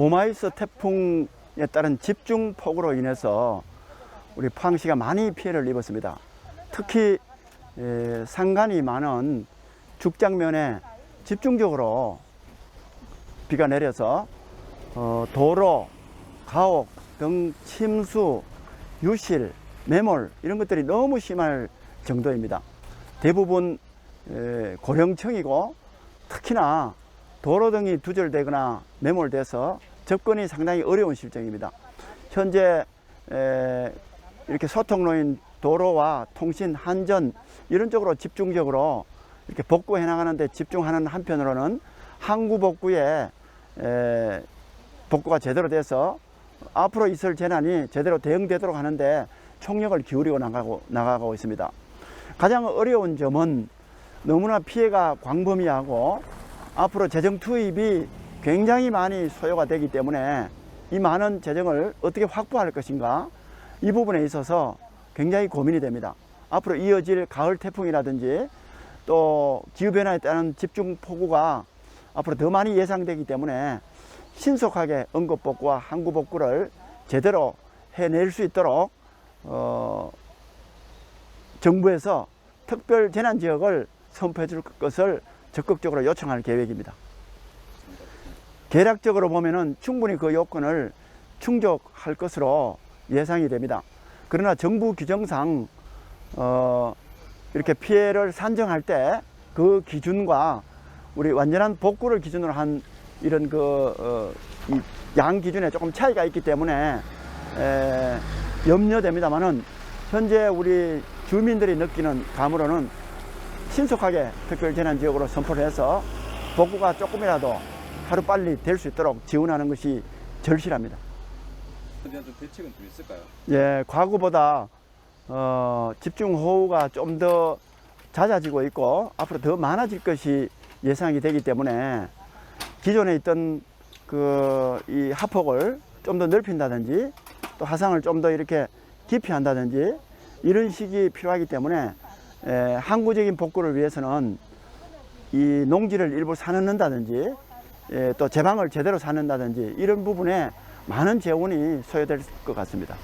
오마이스 태풍에 따른 집중 폭우로 인해서 우리 포항시가 많이 피해를 입었습니다. 특히 에, 상간이 많은 죽장면에 집중적으로 비가 내려서 어, 도로, 가옥 등 침수, 유실, 매몰 이런 것들이 너무 심할 정도입니다. 대부분 에, 고령층이고 특히나 도로 등이 두절되거나 매몰돼서 접근이 상당히 어려운 실정입니다. 현재 에, 이렇게 소통로인 도로와 통신, 한전 이런 쪽으로 집중적으로 이렇게 복구해 나가는데 집중하는 한편으로는 항구 복구에 에, 복구가 제대로 돼서 앞으로 있을 재난이 제대로 대응되도록 하는데 총력을 기울이고 나가고 나가고 있습니다. 가장 어려운 점은 너무나 피해가 광범위하고 앞으로 재정 투입이 굉장히 많이 소요가 되기 때문에 이 많은 재정을 어떻게 확보할 것인가 이 부분에 있어서 굉장히 고민이 됩니다. 앞으로 이어질 가을 태풍이라든지 또 기후변화에 따른 집중 폭우가 앞으로 더 많이 예상되기 때문에 신속하게 응급복구와 항구복구를 제대로 해낼 수 있도록 어, 정부에서 특별 재난 지역을 선포해 줄 것을 적극적으로 요청할 계획입니다. 계략적으로 보면은 충분히 그 요건을 충족할 것으로 예상이 됩니다. 그러나 정부 규정상 어, 이렇게 피해를 산정할 때 그 기준과 우리 완전한 복구를 기준으로 한 이런 그, 어, 이양 기준에 조금 차이가 있기 때문에 에, 염려됩니다만은 현재 우리 주민들이 느끼는 감으로는 신속하게 특별 재난 지역으로 선포를 해서 복구가 조금이라도 하루 빨리 될 수 있도록 지원하는 것이 절실합니다. 대한 좀 대책은 좀 있을까요? 예, 과거보다 어, 집중 호우가 좀 더 잦아지고 있고 앞으로 더 많아질 것이 예상이 되기 때문에 기존에 있던 그 이 하폭을 좀 더 넓힌다든지 또 하상을 좀 더 이렇게 깊이 한다든지 이런 식이 필요하기 때문에 에, 항구적인 복구를 위해서는 이 농지를 일부 사놓는다든지 예, 또 제방을 제대로 사놓는다든지 이런 부분에 많은 재원이 소요될 것 같습니다.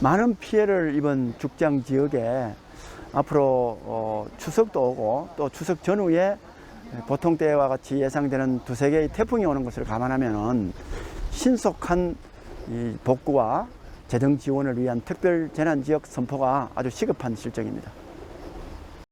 많은 피해를 입은 죽장 지역에 앞으로 어, 추석도 오고 또 추석 전후에 보통 때와 같이 예상되는 두세 개의 태풍이 오는 것을 감안하면 신속한 이 복구와 재정 지원을 위한 특별 재난 지역 선포가 아주 시급한 실정입니다.